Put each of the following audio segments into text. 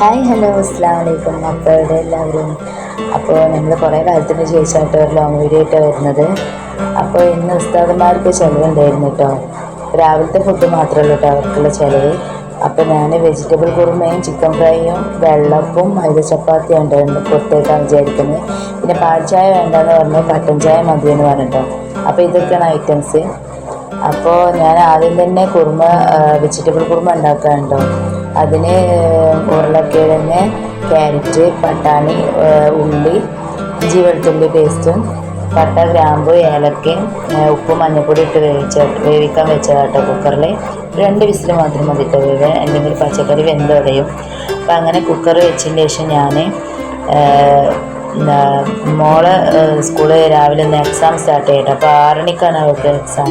Hi hello അസ്സാം വലൈക്കും മക്കളുടെ എല്ലാവരും. അപ്പോൾ നമ്മൾ കുറേ കാലത്തിന് ശേഷമായിട്ട് ഒരു ലോങ് വീഡിയോ ആയിട്ടാണ് വരുന്നത്. അപ്പോൾ ഇന്ന് ഉസ്താദന്മാർക്ക് ചിലവുണ്ടായിരുന്നു കേട്ടോ രാവിലത്തെ ഫുഡ് മാത്രമല്ല കേട്ടോ അവർക്കുള്ള ചിലവ്. അപ്പോൾ ഞാൻ വെജിറ്റബിൾ കുറുമയും ചിക്കൻ ഫ്രൈയും വെള്ളപ്പും മൈദ ചപ്പാത്തി ഉണ്ടായിരുന്നു പുറത്തേക്കാണ് വിചാരിക്കുന്നത് പിന്നെ പാൽ ചായ വേണ്ടെന്ന് പറഞ്ഞു കട്ടൻ ചായ മതിയെന്ന് പറഞ്ഞിട്ടോ. അപ്പോൾ ഇതൊക്കെയാണ് ഐറ്റംസ് അപ്പോൾ ഞാൻ ആദ്യം തന്നെ കുറുമ വെജിറ്റബിൾ കുറുമ ഉണ്ടാക്കാനുണ്ടോ അതിന് ഉരുളക്കിഴങ്ങ് ക്യാരറ്റ് പട്ടാണി ഉള്ളി ഇഞ്ചി വെളുത്തുള്ളി പേസ്റ്റും പട്ട ഗ്രാമ്പു ഏലക്കയും ഉപ്പ് മഞ്ഞൾപ്പൊടി ഇട്ട് വേവിച്ച വേവിക്കാൻ വെച്ചതാട്ടോ കുക്കറിൽ രണ്ട് വിസിൽ മാത്രം മതി വേവ് അല്ലെങ്കിൽ പച്ചക്കറി വെന്തുടയും അപ്പം അങ്ങനെ കുക്കർ വെച്ചതിന് ശേഷം ഞാൻ മോൾ സ്കൂളിൽ രാവിലെ ഒന്ന് എക്സാം സ്റ്റാർട്ട് ചെയ്യട്ടെ. അപ്പോൾ ആറണിക്കാണ് അവർക്ക് എക്സാം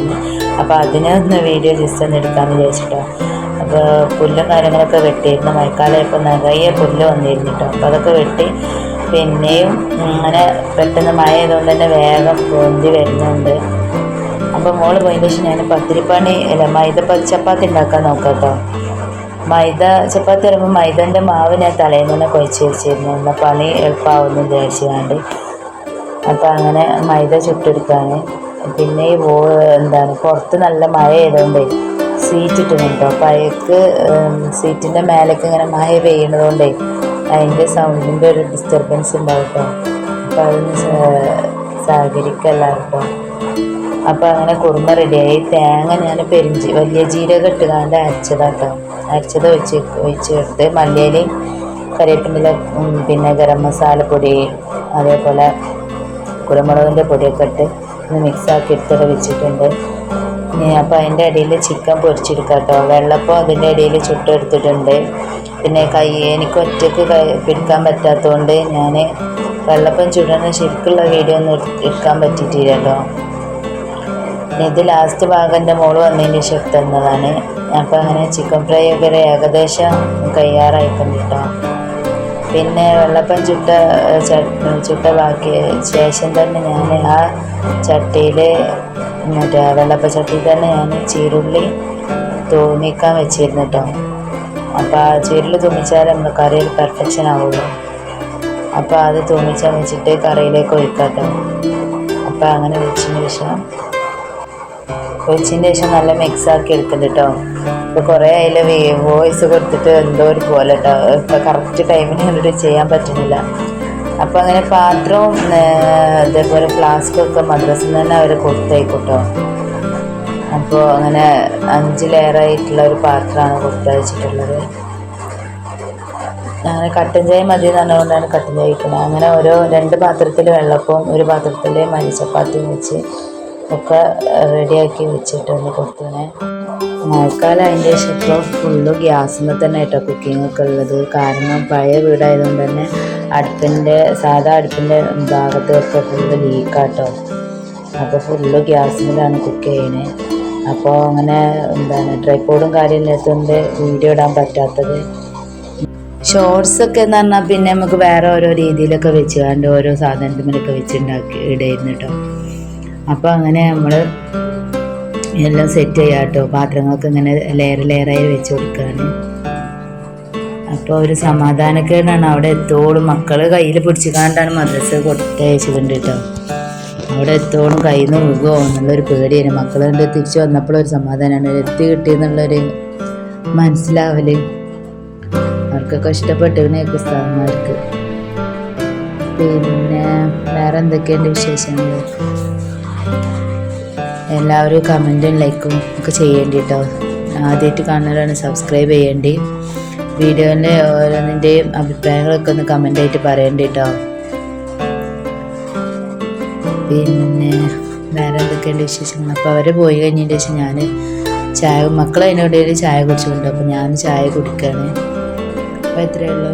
അപ്പോൾ അതിനൊന്ന് വീഡിയോ ജസ്റ്റ് ഒന്ന് എടുക്കാമെന്ന് വിചാരിച്ചിട്ടോ. പുല്ലും കാര്യങ്ങളൊക്കെ വെട്ടിയിരുന്നു. മഴക്കാലമായപ്പോൾ നിറയെ പുല്ല് വന്നിരുന്നു കേട്ടോ അപ്പോൾ അതൊക്കെ വെട്ടി പിന്നെയും അങ്ങനെ പെട്ടെന്ന് മഴ ആയതുകൊണ്ട് തന്നെ വേഗം പൊന്തി വരുന്നുണ്ട്. അപ്പോൾ മോൾ പോയതിന് ശേഷം ഞാൻ പത്തിരിപ്പണി അല്ല മൈദ ചപ്പാത്തി ഉണ്ടാക്കാൻ നോക്കാം മൈദ ചപ്പാത്തി വരുമ്പോൾ മൈദന്റെ മാവ് ഞാൻ തലേന്ന് തന്നെ കുഴച്ച് വെച്ചിരുന്നു. എന്നാൽ പണി എളുപ്പമാവുമെന്ന് വിചാരിച്ചുകൊണ്ട്. അപ്പോൾ അങ്ങനെ മൈദ ചുട്ടെടുക്കാൻ പിന്നെ ഈ എന്താണ് പുറത്ത് നല്ല മഴ ആയതുകൊണ്ട് സീറ്റ് ഇട്ടുന്നുണ്ടോ അപ്പോൾ അയക്ക് സീറ്റിന്റെ മേലേക്ക് ഇങ്ങനെ മഴ പെയ്യണതുകൊണ്ടേ അതിന്റെ സൗണ്ടിന്റെ ഒരു ഡിസ്റ്റർബൻസ് ഉണ്ടാവും കേട്ടോ അപ്പോൾ സഹകരിക്കല്ല കേട്ടോ അപ്പോൾ അങ്ങനെ കുറുമ റെഡിയായി തേങ്ങ ഞാൻ പെരിഞ്ചി വലിയ ജീരകം ഇട്ടുകാണ്ട് അരച്ചതാട്ടോ അരച്ചത് ഒഴിച്ച് ഒഴിച്ച് എടുത്ത് മല്ലിയിലയും കറിവേപ്പിന്റെ പിന്നെ ഗരം മസാല പൊടി അതേപോലെ കുരുമുളകിന്റെ പൊടിയൊക്കെ ഇട്ട് ഒന്ന് മിക്സാക്കി എടുത്തിട്ട് വെച്ചിട്ടുണ്ട്. അപ്പോൾ അതിന്റെ ഇടയിൽ ചിക്കൻ പൊരിച്ചെടുക്കാം കേട്ടോ വെള്ളപ്പം അതിന്റെ ഇടയിൽ ചുട്ടെടുത്തിട്ടുണ്ട്. പിന്നെ കൈ എനിക്ക് ഒറ്റയ്ക്ക് കൈ പിടിക്കാൻ പറ്റാത്തതുകൊണ്ട് ഞാൻ വെള്ളപ്പം ചുടുന്ന ശരിക്കുള്ള വീഡിയോ ഒന്നും എടുക്കാൻ പറ്റിയിട്ടില്ല കേട്ടോ ഇത് ലാസ്റ്റ് ഭാഗം എന്റെ മോൾ വന്നതിന് ശേഷം തന്നതാണ്. അപ്പോൾ അങ്ങനെ ചിക്കൻ ഫ്രൈ ഒക്കെ ഏകദേശം കയ്യാറായിട്ടുണ്ട് കേട്ടോ. പിന്നെ വെള്ളപ്പം ചുട്ട ചുട്ട ബാക്കി ശേഷം തന്നെ ഞാൻ ആ ചട്ടിയിൽ മറ്റേ വെള്ളപ്പ ചട്ടിയിൽ തന്നെ ഞാൻ ചീരുള്ളി തൂമിക്കാൻ വെച്ചിരുന്നു കേട്ടോ അപ്പോൾ ആ ചീരുള്ളി തൂമിച്ചാൽ നമ്മൾ കറിയിൽ പെർഫെക്ഷൻ ആവുള്ളൂ. അപ്പോൾ അത് തൂമിച്ചാൽ വെച്ചിട്ട് കറിയിലേക്ക് ഒഴിക്കാം കേട്ടോ അപ്പോൾ അങ്ങനെ വെച്ചതിന് ശേഷം ഒഴിച്ചതിന് ശേഷം നല്ല മിക്സ് ആക്കി എടുക്കുന്നുണ്ട് കേട്ടോ ഇപ്പോൾ കുറേ അതിൽ വോയിസ് കൊടുത്തിട്ട് എന്തോ ഒരു പോലെ കേട്ടോ ഇപ്പോൾ കറക്റ്റ് ടൈമിന് കണ്ടിട്ട് ചെയ്യാൻ പറ്റുന്നില്ല. അപ്പോൾ അങ്ങനെ പാത്രവും ഇതേപോലെ ഫ്ലാസ്കും ഒക്കെ മദ്രസിൽ തന്നെ അവർ കൊടുത്തായിക്കോട്ടോ കേട്ടോ അപ്പോൾ അങ്ങനെ അഞ്ച് ലെയറായിട്ടുള്ള ഒരു പാത്രമാണ് കൊടുത്തയച്ചിട്ടുള്ളത്. അങ്ങനെ കട്ടൻ ചായ മതി എന്ന് പറഞ്ഞുകൊണ്ടാണ് കട്ടൻ ചായ വയ്ക്കുന്നത് അങ്ങനെ ഓരോ രണ്ട് പാത്രത്തിൽ വെള്ളപ്പവും ഒരു പാത്രത്തിൽ മരിച്ചപ്പാത്തിയും വെച്ച് ഒക്കെ റെഡിയാക്കി വെച്ചിട്ടുണ്ട് കൊടുത്തതിനെ. മഴക്കാലം അതിന്റെ ശേഷം ഫുള്ള് ഗ്യാസിൽ തന്നെ ആയിട്ടോ കുക്കിംഗ് ഒക്കെ ഉള്ളത്. കാരണം പഴയ വീടായതുകൊണ്ട് തന്നെ അടുപ്പിന്റെ സാധാ അടുപ്പിന്റെ ഭാഗത്തൊക്കെ ഫുള്ള് ലീക്കാട്ടോ അപ്പോൾ ഫുള്ള് ഗ്യാസിലാണ് കുക്ക് ചെയ്യുന്നത് അപ്പോൾ അങ്ങനെ എന്താണ് ട്രൈപ്പോഡും കാര്യം ഇല്ലാത്തതുകൊണ്ട് വീഡിയോ ഇടാൻ പറ്റാത്തത്. ഷോർട്സ് ഒക്കെ എന്ന് പറഞ്ഞാൽ പിന്നെ നമുക്ക് വേറെ ഓരോ രീതിയിലൊക്കെ വെച്ച് കണ്ട് ഓരോ സാധനത്തിലൊക്കെ വെച്ചുണ്ടാക്കി ഇടയിരുന്നു കേട്ടോ അപ്പോൾ അങ്ങനെ നമ്മൾ എല്ലാം സെറ്റ് ചെയ്യാം കേട്ടോ പാത്രങ്ങൾക്ക് ഇങ്ങനെ ലെയർ ലെയറായി വെച്ച് കൊടുക്കുകയാണ് അപ്പോൾ ഒരു സമാധാനക്കേടാണ് അവിടെ എത്തോളും. മക്കൾ കയ്യിൽ പിടിച്ചിക്കാണ്ടാണ് മദ്രസ കൊടുത്തയച്ചിട്ടുണ്ട് കേട്ടോ. അവിടെ എത്തോളും കയ്യിൽ നിന്ന് മുഖമോ എന്നുള്ളൊരു പേടിയാണ്. മക്കൾ കണ്ട് തിരിച്ചു വന്നപ്പോഴൊരു സമാധാനമാണ്. എത്തി കിട്ടിയെന്നുള്ളൊരു മനസ്സിലാവൽ. അവർക്കൊക്കെ ഇഷ്ടപ്പെട്ടിരുന്നേ പുസ്തകന്മാർക്ക് പിന്നെ വേറെ എന്തൊക്കെയുണ്ട് വിശേഷങ്ങൾ? എല്ലാവരും കമന്റും ലൈക്കും ഒക്കെ ചെയ്യേണ്ടി കേട്ടോ ആദ്യമായിട്ട് കാണുന്നവരാണ് സബ്സ്ക്രൈബ് ചെയ്യേണ്ടി. വീഡിയോന്റെ ഓരോന്നിന്റെയും അഭിപ്രായങ്ങളൊക്കെ ഒന്ന് കമന്റായിട്ട് പറയേണ്ടി കേട്ടോ പിന്നെ വേറെ എന്തൊക്കെയുണ്ട് വിശേഷങ്ങൾ? അപ്പോൾ അവർ പോയി കഴിഞ്ഞതിന്റെ ശേഷം ഞാൻ ചായ മക്കൾ അതിനിടയിൽ ചായ കുടിച്ചുകൊണ്ട് അപ്പോൾ ഞാൻ ചായ കുടിക്കുകയാണ് അപ്പോൾ ഇത്രയേ ഉള്ളൂ.